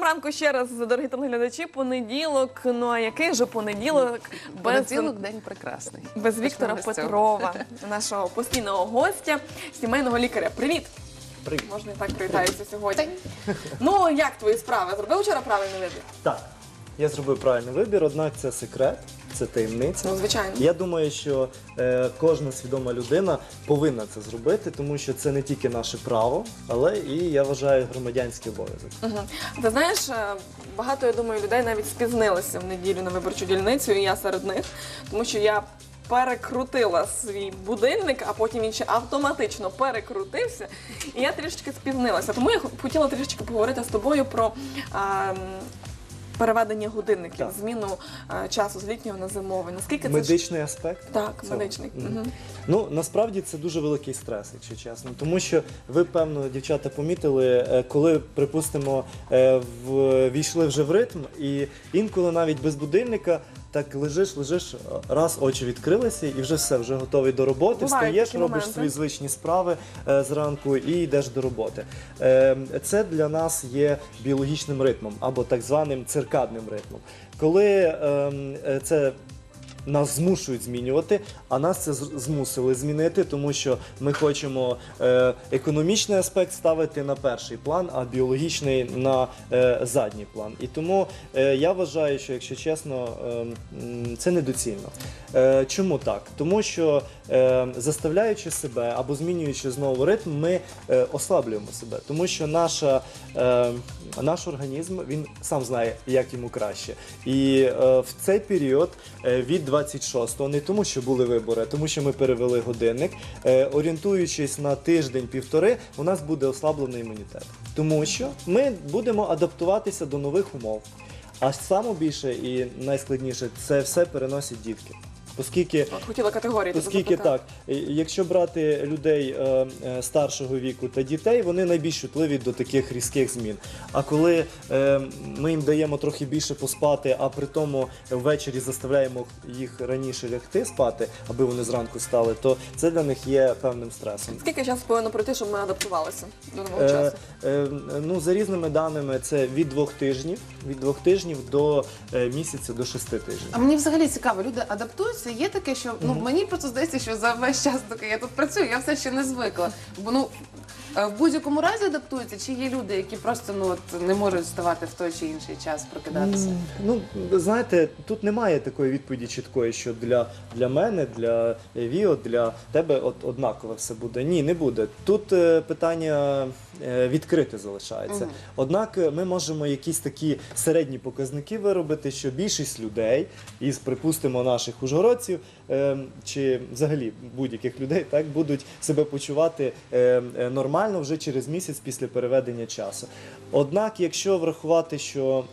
вам ранку ще раз, дорогі телеглядачі. Понеділок. Ну а який же понеділок без, Понеділок день прекрасний. без Віктора Почнемо з цього. Петрова, нашого постійного гостя, сімейного лікаря. Привіт! Привіт. Можна і так привітаюся сьогодні. Ну як твої справи? Зробив вчора правильний вибір? Так, я зробив правильний вибір, однак це секрет, це таємниця. Ну, звичайно. Я думаю, що е, кожна свідома людина повинна це зробити, тому що це не тільки наше право, але і я вважаю громадянський обов'язок. Угу. Ти знаєш, е, багато, я думаю, людей навіть спізнилися в неділю на виборчу дільницю, і я серед них, тому що я перекрутила свій будильник, а потім він ще автоматично перекрутився, і я трішечки спізнилася. Тому я хотіла трішечки поговорити з тобою про. а, м, Переведення годинників, Так. зміну е, часу з літнього на зимовий. Наскільки це ж- Медичний аспект. так, цього. медичний. Мгм. Мгм. Ну насправді це дуже великий стрес, якщо чесно. Тому що ви, певно, дівчата помітили, е, коли, припустимо, е, в- війшли вже в ритм, і інколи навіть без будильника. Так лежиш, лежиш, раз очі відкрилися, і вже все, вже готовий до роботи. Бувають Встаєш, такі робиш моменти. свої звичні справи е, зранку і йдеш до роботи. Е, це для нас є біологічним ритмом або так званим циркадним ритмом. Коли ем, е, це нас змушують змінювати, а нас це змусили змінити, тому що ми хочемо е, економічний аспект ставити на перший план, а біологічний на е, задній план. І тому е, я вважаю, що якщо чесно, це недоцільно. Чому так? Тому що заставляючи себе або змінюючи знову ритм, ми ослаблюємо себе, тому що наш організм він сам знає, як йому краще. І в цей період від 26-го, не тому, що були вибори, а тому що ми перевели годинник, е, орієнтуючись на тиждень-півтори, у нас буде ослаблений імунітет, тому що ми будемо адаптуватися до нових умов. А саме більше і найскладніше це все переносять дітки. Оскільки От хотіла категорії. Оскільки так, якщо брати людей е, е, старшого віку та дітей, вони найбільш чутливі до таких різких змін. А коли е, ми їм даємо трохи більше поспати, а при тому ввечері заставляємо їх раніше лягти спати, аби вони зранку стали, то це для них є певним стресом. Скільки часу повинно пройти, щоб ми адаптувалися до нового Е, часу? е, ну, за різними даними, це від двох тижнів, від двох тижнів до е, місяця до шести тижнів. А мені взагалі цікаво, люди адаптуються. Є таке, що ну мені просто здається, що за весь час, доки я тут працюю, я все ще не звикла. Бо ну е, в будь-якому разі адаптуються, чи є люди, які просто ну от не можуть вставати в той чи інший час прокидатися. Ну, знаєте, тут немає такої відповіді чіткої, що для, для мене, для Віо, для тебе от, однаково все буде. Ні, не буде. Тут е, питання е, відкрите залишається. Мгм. Однак е, ми можемо якісь такі середні показники виробити, що більшість людей, із, припустимо, наших ужгородців, е, чи взагалі будь-яких людей, так, будуть себе почувати е, е, нормально вже через місяць після переведення часу. Однак, якщо врахувати, що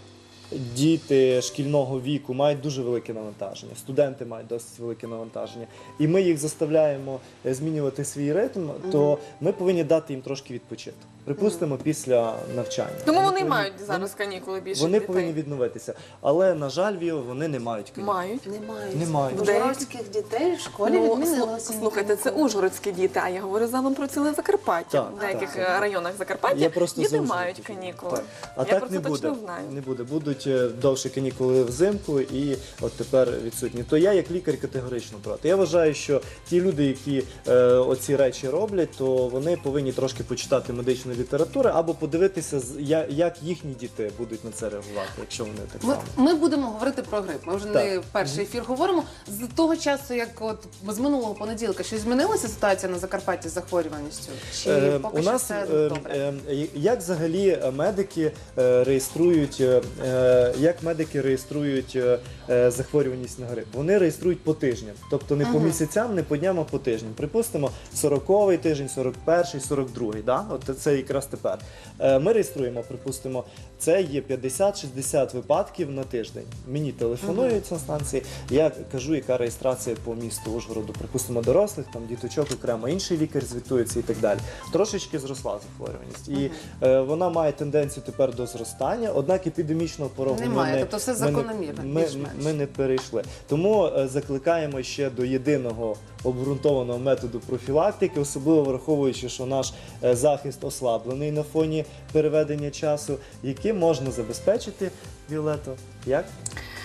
Діти шкільного віку мають дуже велике навантаження, студенти мають досить велике навантаження, і ми їх заставляємо е, змінювати свій ритм, то ми повинні дати їм трошки відпочити. Припустимо, після навчання. Тому вони повинні- мають зараз канікули більше Вони дітей. повинні відновитися. Але, на жаль, Віо, вони не мають канікул. Мають. Немає. Немає. Ужгородських дітей в школі Ну, відмінилося. слухайте, це ужгородські діти, а я говорю загалом про ціле Закарпаття. Так, в деяких так. районах Закарпаття Я просто діти мають канікули. Так. А я так про не це буде. точно знаю. Не буде. Будуть е, довші канікули взимку і от тепер відсутні. То я як лікар категорично проти. Я вважаю, що ті люди, які е, оці речі роблять, то вони повинні трошки почитати медичної літератури або подивитися, як їхні діти будуть на це реагувати, якщо вони так Ми, само. ми будемо говорити про грип. Ми вже не Так. перший ефір говоримо. З того часу, як от з минулого понеділка, щось змінилася ситуація на Закарпатті з захворюваністю? Чи Е, поки у що нас все е, добре? е, як взагалі медики е, реєструють, е, е, як медики реєструють е, е, захворюваність на грип? Вони реєструють по тижням, тобто не по місяцям, не по дням, а по тижням. Припустимо, 40-й тиждень, 41-й, 42-й, да? От це якраз тепер. Е, Ми реєструємо, припустимо, це є 50-60 випадків на тиждень. Мені телефонують на станції, я кажу, яка реєстрація по місту Ужгороду, припустимо, дорослих, там діточок окремо, інший лікар звітується і так далі. Трошечки зросла захворюваність. І е, вона має тенденцію тепер до зростання, однак епідемічного порогу Немає, ми тобто все закономірно, Ми, ми не перейшли. Тому е, закликаємо ще до єдиного обґрунтованого методу профілактики, особливо враховуючи, що наш е, захист ослаблений. на фоні переведення часу, яким можна забезпечити Віолето. Як?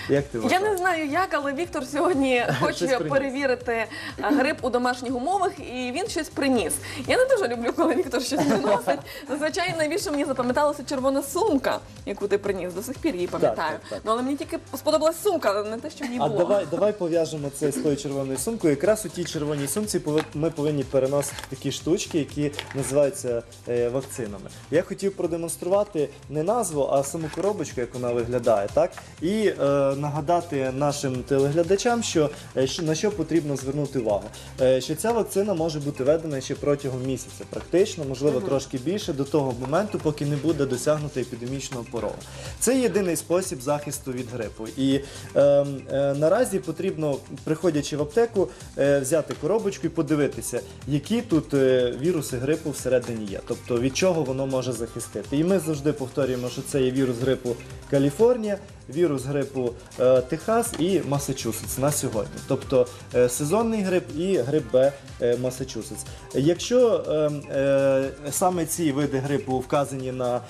Як ти Я не знаю як, але Віктор сьогодні хоче приніс. перевірити гриб у домашніх умовах, і він щось приніс. Я не дуже люблю, коли Віктор щось приносить. Зазвичай найбільше мені запам'яталася червона сумка, яку ти приніс. До сих пір її пам'ятаю. так, так. Ну але мені тільки сподобалась сумка, але не те, що в ній А було. давай, давай пов'яжемо це з тою червоною сумкою. Якраз у тій червоній сумці ми повинні переносити такі штучки, які називаються е, вакцинами. Я хотів продемонструвати не назву, а саму коробочку, як вона виглядає, так і е, нагадати нашим телеглядачам, що, е, на що потрібно звернути увагу. Е, що ця вакцина може бути введена ще протягом місяця, практично, можливо, трошки більше до того моменту, поки не буде досягнуто епідемічного порогу. Це єдиний спосіб захисту від грипу. І е, е, наразі потрібно, приходячи в аптеку, е, взяти коробочку і подивитися, які тут е, віруси грипу всередині є, тобто від чого воно може захистити. І ми завжди повторюємо, що це є вірус грипу Каліфорнія, вірус грипу е, Техас і Масачусетс на сьогодні. Тобто е, сезонний грип і грип Б е, Масачусетс. Якщо саме ці види грипу вказані на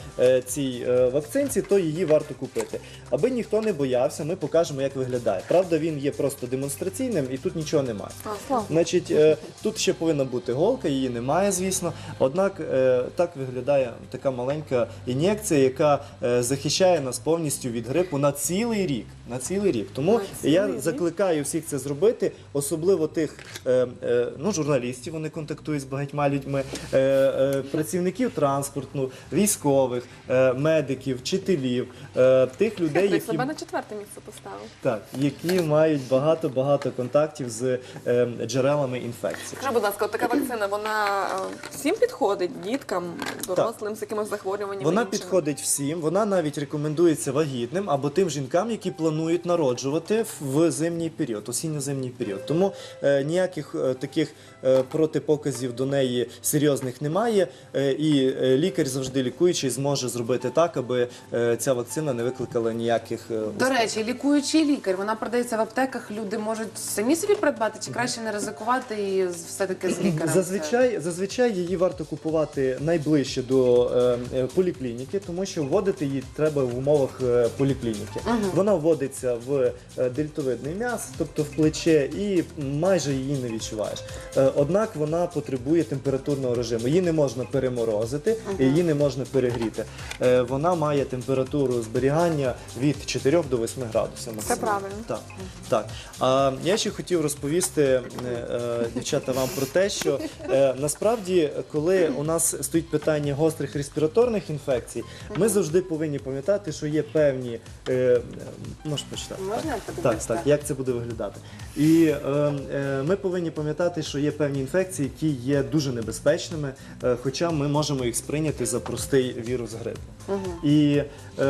цій вакцинці, то її варто купити. Аби ніхто не боявся, ми покажемо, як виглядає. Правда, він є просто демонстраційним і тут нічого немає. Значить, тут ще повинна бути голка, її немає, звісно. Однак так виглядає така маленька ін'єкція, яка захищає нас повністю від грипу на цілий рік. На цілий рік. Тому На цілий я рік? закликаю всіх це зробити, особливо тих е, е, ну, журналістів, вони контактують з багатьма людьми, е, е, працівників транспорту, військових, е, медиків, вчителів, е, тих людей, Ти які себе на четверте місце поставив. так, які мають багато-багато контактів з е, джерелами інфекції. Скажи, будь ласка, от така вакцина, вона е, всім підходить діткам, дорослим з якимось захворюванням. Вона іншим? підходить всім, вона навіть рекомендується вагітним або тим жінкам, які планують народжувати в зимній період, осінньо-зимній період. Тому е, ніяких е, таких е, протипоказів до неї серйозних немає. Е, і е, лікар завжди лікуючий зможе зробити так, аби е, ця вакцина не викликала ніяких е, До ускладнень. речі, лікуючий лікар, вона продається в аптеках. Люди можуть самі собі придбати, чи краще не ризикувати і все-таки з лікарем. Зазвичай, зазвичай її варто купувати найближче до е, е, поліклініки, тому що вводити її треба в умовах е, поліклініки. Вона вводиться в е, дельтовидний м'яз, тобто в плече, і майже її не відчуваєш. Е, однак вона потребує температурного режиму. Її не можна переморозити, її не можна перегріти. Е, вона має температуру зберігання від 4 до 8 градусів. максимально. правильно. Так, так. А я ще хотів розповісти, дівчата, вам про те, що насправді, коли у нас стоїть питання гострих респіраторних інфекцій, ми завжди повинні пам'ятати, що є певні. Е, можеш почитати. Можна я Так, так, як це буде виглядати. І е, е, ми повинні пам'ятати, що є певні інфекції, які є дуже небезпечними, е, хоча ми можемо їх сприйняти за простий вірус грипу. І е, е,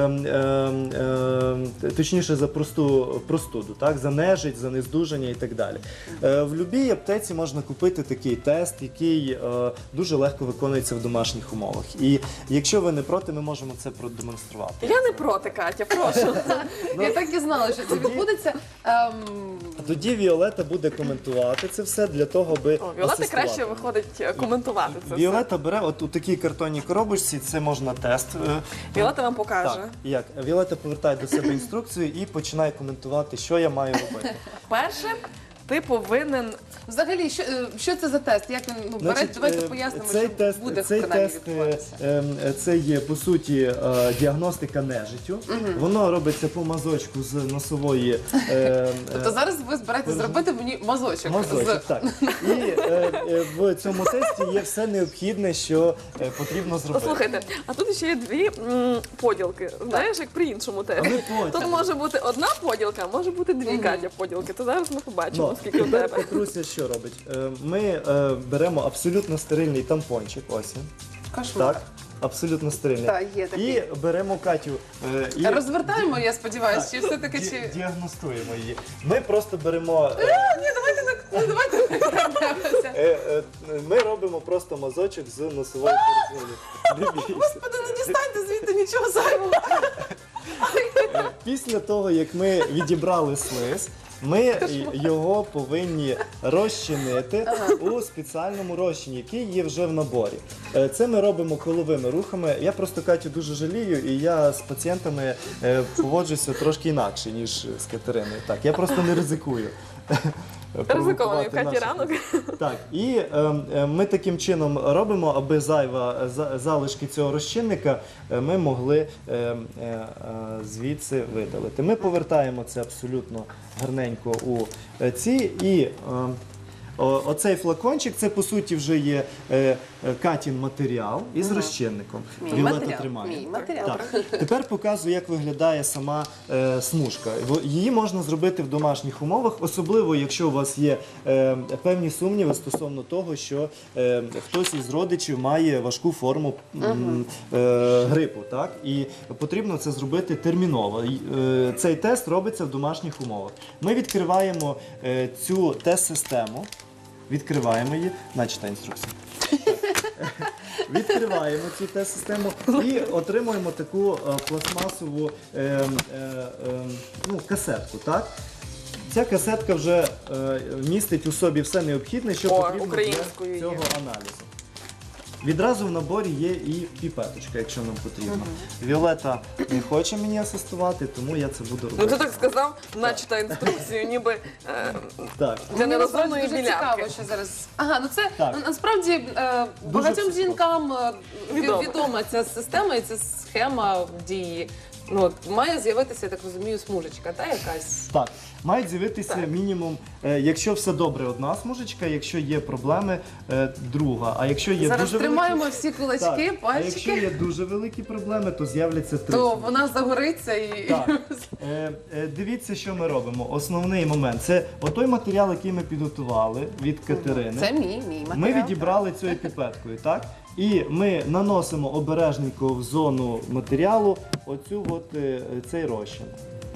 е, точніше за просту простуду, так, за нежить, за нездужання і так далі. Е, в будь-якій аптеці можна купити такий тест, який е, дуже легко виконується в домашніх умовах. І якщо ви не проти, ми можемо це продемонструвати. Я не проти, Катя, прошу. Я так і знала, що це відбудеться. Ем, Тоді Віолета буде коментувати це все для того, аби О, Віолета асистувати. краще виходить е, коментувати це. все. Віолета бере от у такій картонній коробочці, це можна тест. е, Віолета вам покаже. Так, як? Віолета повертає до себе інструкцію і починає коментувати, що я маю робити. Перше, ти повинен взагалі, що, е, що це за тест? Як він ну, бере, давайте е, пояснимо, цей що тест, буде цей принаймні тест е, відбуватися. е, е, це є по суті е, діагностика нежиттю. Воно робиться по мазочку з носової е, е, Тобто зараз ви збираєтесь зробити мені мазочок. мазочок. з- Так. І е, е, в цьому тесті є все необхідне, що е, потрібно зробити. Послухайте, а тут ще є дві м, поділки. Знаєш, як при іншому потім. Тут може бути одна поділка, а може бути дві Катя поділки. То зараз ми побачимо, Ну, скільки у тепер тебе. Петруся що робить? Е, Ми е, беремо абсолютно стерильний тампончик, ось він. Кошмар. Так, абсолютно стерильний. Так, є такий. І беремо Катю. е, і Розвертаємо, я сподіваюся, чи все-таки ді- чи. діагностуємо її. Ми просто беремо. е, Ні, давайте не ну, давайте не е, е, Ми робимо просто мазочок з носової. Господи, не дістаньте звідти нічого зайвого. Після того, як ми відібрали слиз, Ми його повинні розчинити у спеціальному розчині, який є вже в наборі. Е, Це ми робимо коловими рухами. Я просто Катю дуже жалію, і я з пацієнтами е, поводжуся трошки інакше, ніж з Катериною. Так, я просто не ризикую. Ризикований в хаті наших ранок. так, і е, е, ми таким чином робимо, аби зайва за- залишки цього розчинника е, ми могли е, е, е, звідси видалити. Ми повертаємо це абсолютно гарненько у е, ці і. е, о- Оцей флакончик це по суті вже є е, е, катін матеріал із розчинником. Мій Віолетта матеріал. тримає. Мій матеріал. Так. Тепер показую, як виглядає сама е, смужка. Її можна зробити в домашніх умовах, особливо якщо у вас є е, певні сумніви стосовно того, що е, хтось із родичів має важку форму м, е, грипу. Так? І потрібно це зробити терміново. Е, цей тест робиться в домашніх умовах. Ми відкриваємо е, цю тест-систему. Відкриваємо її, начитай інструкцію. Відкриваємо цю тест-систему і отримуємо таку е, пластмасову е, е, е, ну, касетку. Так? Ця касетка вже е, містить у собі все необхідне, що О, потрібно українською для є. цього аналізу. Відразу в наборі є і піпеточка, якщо нам потрібно. Віолета не хоче мені асистувати, тому я це буду робити. Ну ти так сказав, начитай інструкцію, ніби е, Так. для Мені насправді нерозумної дуже білявки. цікаво, що зараз. Ага, ну це Так. ну, насправді е, багатьом жінкам е, Відомо. відома ця система і ця схема дії. Ну, от, має з'явитися, я так розумію, смужечка, та якась. Так, мають з'явитися Так. мінімум, е, якщо все добре, одна смужечка, якщо є проблеми, е, друга. А якщо є Зараз дуже тримаємо великі... всі кулачки, Так, А якщо є дуже великі проблеми, то з'являться три. то смужки. вона загориться і. Так. Е, е, дивіться, що ми робимо. Основний момент це отой матеріал, який ми підготували від Катерини. Це мій, мій матеріал. Ми відібрали цією піпеткою, так? І ми наносимо обережненько в зону матеріалу оцю от, е, цей розчин.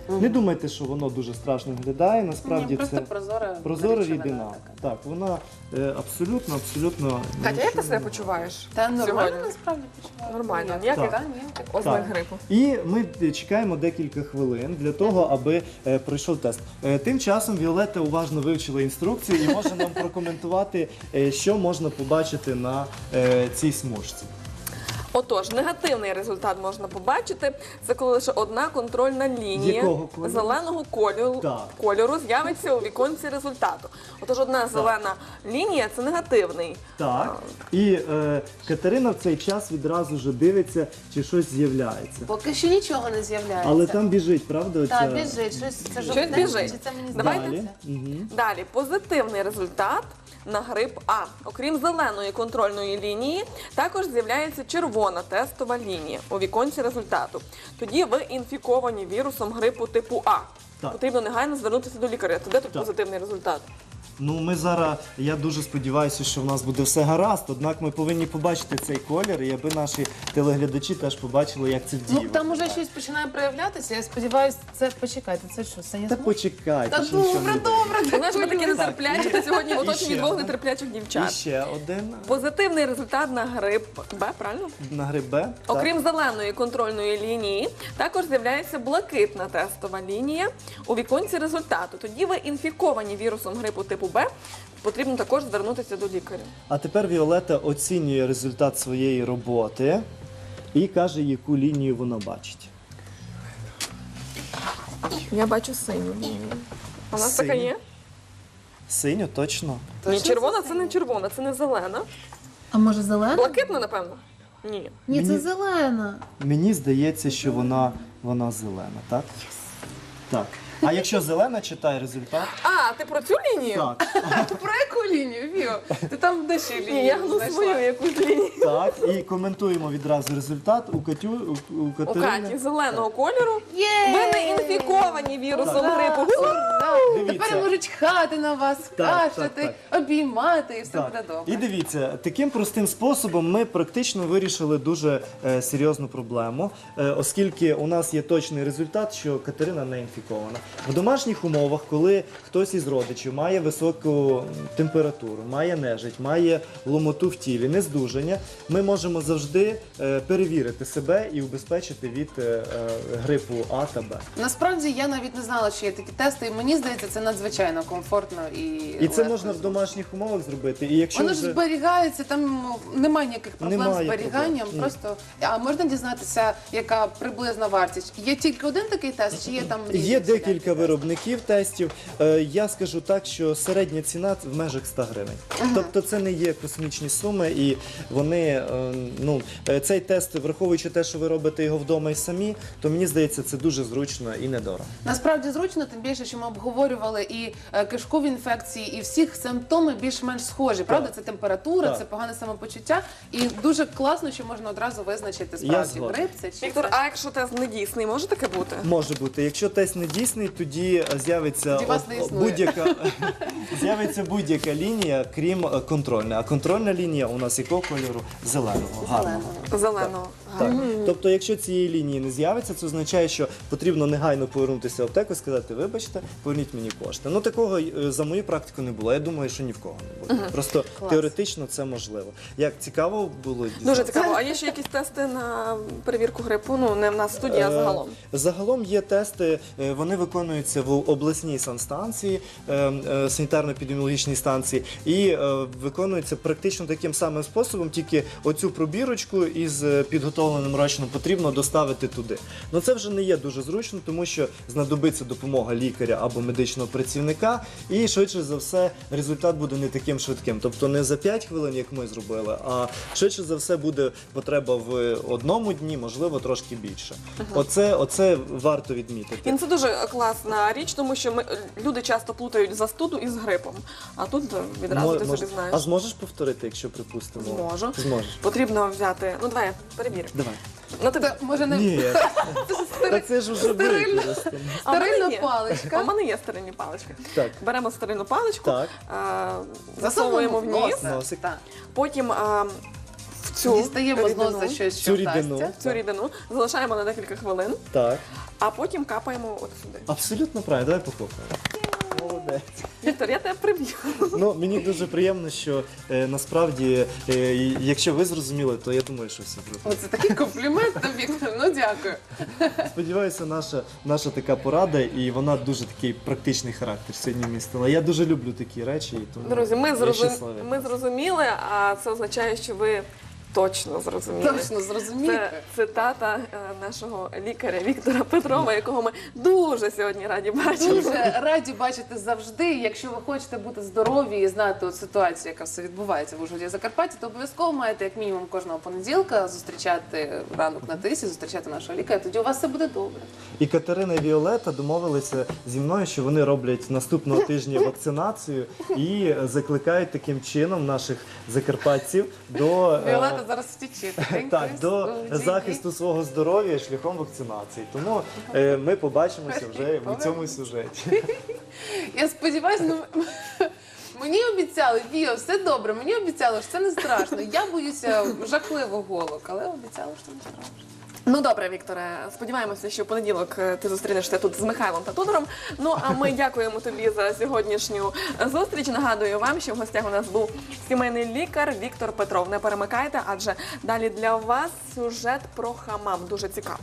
Не думайте, що воно дуже страшно виглядає. Насправді Ні, просто це прозора, прозора рідина. така. Так, вона е, абсолютно, абсолютно. Катя, як ти себе почуваєш? Та нормально сьогодні? насправді почуваю. Нормально, Ніяких- ніяких? Та, ніяких. Ознак Так. грипу. І ми чекаємо декілька хвилин для того, аби е, пройшов тест. Е, тим часом Віолетта уважно вивчила інструкцію і може нам прокоментувати, е, що можна побачити на е, цій смужці. Отож, негативний результат можна побачити. Це коли лише одна контрольна лінія Якого кольору? зеленого кольору, Так. кольору з'явиться у віконці результату. Отож, одна зелена лінія це негативний. Так. І е, Катерина в цей час відразу ж дивиться, чи щось з'являється. Поки що нічого не з'являється. Але там біжить, правда? Оця... Так, біжить, щось це жовтеньке, біжить. чи це мені Давайте. здається? Далі. Далі позитивний результат на грип А. Окрім зеленої контрольної лінії, також з'являється червона тестова лінія у віконці результату. Тоді ви інфіковані вірусом грипу типу А. Так. Потрібно негайно звернутися до лікаря. Це де тут Так. позитивний результат? Ну, ми зараз, я дуже сподіваюся, що в нас буде все гаразд, однак ми повинні побачити цей колір, і аби наші телеглядачі теж побачили, як це в дії. Ну там уже щось починає проявлятися. Я сподіваюся, це почекайте. Це що? Саня? Та почекайте, Та ще нічого добре, не добре. Ти знаєш, ми такі нетерплячі. Сьогодні в оточенні ще двох нетерплячих І дівчат. ще один Позитивний результат на грип Б, правильно? на грибе. Окрім зеленої контрольної лінії, також з'являється блакитна тестова лінія у віконці результату. Тоді ви інфіковані вірусом грипу типу Б. Потрібно також звернутися до лікаря. А тепер Віолета оцінює результат своєї роботи і каже, яку лінію вона бачить. Я бачу синю лінію. А у нас така Синю? є? Синю, точно. Ні, червона це не червона, це не зелена. А може зелена? Блакитна, напевно. Ні. Ні, Мені- це зелена. Мені здається, що вона, вона зелена, так? Так. А якщо зелена, читай результат. А, ти про цю лінію? Так, Про яку лінію, Віо? Ти там де ще лінію Ні, я знайшла? свою якусь лінію. так. І коментуємо відразу результат у Катю у, у У Катерини. Каті зеленого кольору. Є! Ви не інфіковані вірусом Ура! грипу. Ура! Дивіться. Тепер можуть чхати на вас, Так, кашляти, обіймати і все буде Так. добре. І дивіться, таким простим способом ми практично вирішили дуже е, серйозну проблему, е, оскільки у нас є точний результат, що Катерина не інфікована. В домашніх умовах, коли хтось із родичів має високу температуру, має нежить, має ломоту в тілі, нездужання, ми можемо завжди е, перевірити себе і убезпечити від е, е, грипу А та Б. Насправді я навіть не знала, що є такі тести, і мені здається, це надзвичайно комфортно і І це легко можна в домашніх умовах зробити. І якщо Воно ж вже... зберігається, там немає ніяких проблем Немає з зберіганням. проблем. Просто а можна дізнатися, яка приблизна вартість? Є тільки один такий тест, чи є там різні Є всілякі декілька тести? виробників тестів. Е, Я скажу так, що середня ціна в межах 100 гривень. Тобто це не є космічні суми, і вони е, ну е, цей тест, враховуючи те, що ви робите його вдома і самі, то мені здається, це дуже зручно і недорого. Насправді зручно, тим більше, що ми обговорювали і е, кишкові інфекції, і всіх симптоми більш-менш схожі. Правда, це температура, Так. це погане самопочуття. І дуже класно, що можна одразу визначити справді згоден. грип це чи Віктор, це. а якщо тест не дійсний, може таке бути? Може бути, якщо тест не дійсний, тоді з'явиться Тоді вас о- не існує. будь-яка з'явиться будь-яка лінія, крім е, контрольної. А контрольна лінія у нас якого кольору? Зеленого. Гарного. Зеленого. Так. Тобто, якщо цієї лінії не з'явиться, це означає, що потрібно негайно повернутися в аптеку і сказати, вибачте, поверніть мені кошти. Ну такого е, за мою практику не було. Я думаю, що ні в кого не буде. Просто Клас. теоретично це можливо. Як цікаво було Дуже дізнатися? цікаво. А є ще якісь тести на перевірку грипу? Ну не в нас в студії, а Е, загалом. Загалом є тести, е, вони виконуються в обласній санстанції, е, е, санітарно-епідеміологічній станції, і е, виконуються практично таким самим способом, тільки оцю пробірочку із підготовленим розчином потрібно доставити туди. Ну це вже не є дуже зручно, тому що знадобиться допомога лікаря або медичного працівника, і швидше за все результат буде не таким швидким. Тобто не за 5 хвилин, як ми зробили, а швидше за все буде потреба в одному дні, можливо, трошки більше. Оце, оце варто відмітити. І це дуже класна річ, тому що ми люди часто плутають застуду із грипом. А тут відразу Мо- ти мож- собі знаєш. А зможеш повторити, якщо припустимо? Зможу. Зможеш. Потрібно взяти. Ну давай, перевір. Давай. На тебе. Та, може не Ні. Та це ж уже Стерильно. використано. А в мене стерильна є. паличка. А в мене є стерильні палички. Так. Беремо стерильну паличку, Так. а, засовуємо в ніс, Носик. Так. потім а, цю Дістаємо з рідину, носа щось, Цю рідину. вдасться. в цю рідину, залишаємо на декілька хвилин, Так. а потім капаємо от сюди. Абсолютно правильно. Давай похлопаємо. Молодець. Віктор, я тебе приб'ю. Ну, мені дуже приємно, що е, насправді, е, і- якщо ви зрозуміли, то я думаю, що все круто. Оце такий комплімент тобі. Ну дякую. Сподіваюся, наша, наша така порада, і вона дуже такий практичний характер сьогодні містила. Я дуже люблю такі речі. І тому Друзі, ми, я зрозум... щасливий. ми зрозуміли, а це означає, що ви точно зрозуміли. Точно зрозуміти. Це цитата е, нашого лікаря Віктора Петрова, якого ми дуже сьогодні раді бачити. Дуже раді бачити завжди. Якщо ви хочете бути здорові і знати от ситуацію, яка все відбувається в Ужгороді Закарпатті, то обов'язково маєте як мінімум кожного понеділка зустрічати ранок на тисі, зустрічати нашого лікаря. Тоді у вас все буде добре. І Катерина і Віолета домовилися зі мною, що вони роблять наступного тижня вакцинацію і закликають таким чином наших закарпатців до е, Віолета зараз втічити так, до захисту свого здоров'я шляхом вакцинації. Тому е, ми побачимося вже в цьому сюжеті. Я сподіваюся, ну. Мені обіцяли, Віо, все добре. Мені обіцяли, що це не страшно. Я боюся жахливо голок, але обіцяли, що не страшно. Ну добре, Вікторе. Сподіваємося, що в понеділок е, ти зустрінешся тут з Михайлом та Тодором. Ну а ми дякуємо тобі за сьогоднішню зустріч. Нагадую вам, що в гостях у нас був сімейний лікар Віктор Петров. Не перемикайте, адже далі для вас сюжет про хамам дуже цікаво.